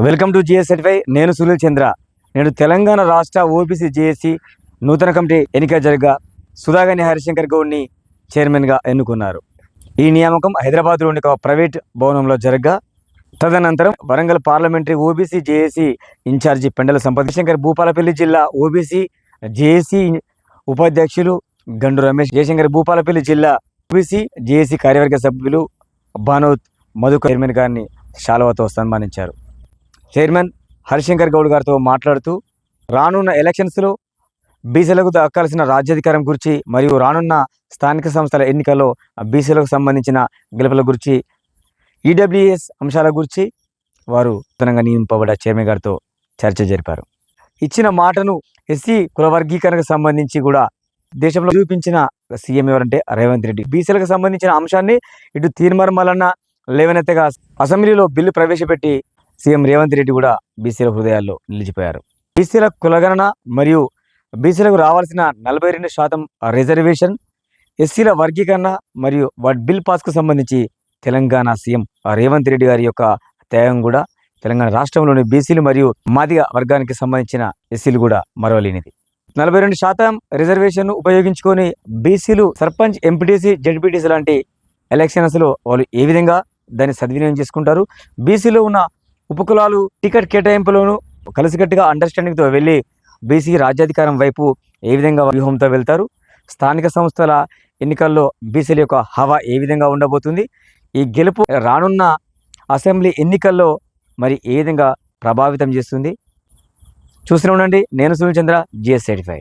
Welcome to GS certify. నేను సునీల్ చంద్ర. నేను తెలంగాణ రాష్ట్ర ఓబీసీ జేఏసీ నూతన కమిటీ ఎన్నిక జరగా సుధాగని హరిశంకర్ గౌడ్ని చైర్మన్గా ఎన్నుకున్నారు. ఈ నియామకం హైదరాబాద్లోని ఒక ప్రైవేట్ భవనంలో జరగా. తదనంతరం Warangal parliamentary OBC JAC incharge Pendala Sampath Shankar Bhupalpally జిల్లా ఓబీసీ జేఏసీ ఉపాధ్యక్షులు గండు రమేష్ జయశంకర్ భూపాలపల్లి జిల్లా ఓబీసీ జేఏసీ కార్యవర్గ సభ్యులు భానోత్ మధు చైర్మన్ గారిని శాలవాతో సన్మానించారు. చైర్మన్ హరిశంకర్ గౌడ్ గారితో మాట్లాడుతూ రానున్న ఎలక్షన్స్లో బీసీలకు దక్కాల్సిన రాజ్యాధికారం గురించి మరియు రానున్న స్థానిక సంస్థల ఎన్నికల్లో బీసీలకు సంబంధించిన గెలుపుల గురించి ఈడబ్ల్యూఎస్ అంశాల గురించి వారు నూతనంగా నియమింపబడ్డ చైర్మన్ గారితో చర్చ జరిపారు. ఇచ్చిన మాటను ఎస్సీ కుల వర్గీకరణకు సంబంధించి కూడా దేశంలో చూపించిన సీఎం ఎవరంటే రేవంత్ రెడ్డి. బీసీలకు సంబంధించిన అంశాన్ని ఇటు తీర్మార్మలన్న లేవనెత్తగా అసెంబ్లీలో బిల్లు ప్రవేశపెట్టి సీఎం రేవంత్ రెడ్డి కూడా బీసీల హృదయాల్లో నిలిచిపోయారు. బీసీల కులగణన మరియు బీసీలకు రావాల్సిన నలభై రెండు శాతం రిజర్వేషన్ ఎస్సీల వర్గీకరణ మరియు వాట్ బిల్ పాస్కు సంబంధించి తెలంగాణ సీఎం రేవంత్ రెడ్డి గారి యొక్క త్యాగం కూడా తెలంగాణ రాష్ట్రంలోని బీసీలు మరియు మాదిగ వర్గానికి సంబంధించిన ఎస్సీలు కూడా మరవలేనిది. నలభై రెండు శాతం రిజర్వేషన్ను ఉపయోగించుకొని బీసీలు సర్పంచ్ ఎంపీటీసీ జడ్పీటీసీ లాంటి ఎలక్షన్స్లో వాళ్ళు ఏ విధంగా దాన్ని సద్వినియోగం చేసుకుంటారు? బీసీలో ఉన్న ఉపకులాలు టికెట్ కేటాయింపులోను కలిసికట్టుగా అండర్స్టాండింగ్తో వెళ్ళి బీసీ రాజ్యాధికారం వైపు ఏ విధంగా వ్యూహంతో వెళ్తారు? స్థానిక సంస్థల ఎన్నికల్లో బీసీల యొక్క హవా ఏ విధంగా ఉండబోతుంది? ఈ గెలుపు రానున్న అసెంబ్లీ ఎన్నికల్లో మరి ఏ విధంగా ప్రభావితం చేస్తుంది? చూస్తూనే ఉండండి. నేను సునీల్ చంద్ర జిఎస్ సర్టిఫై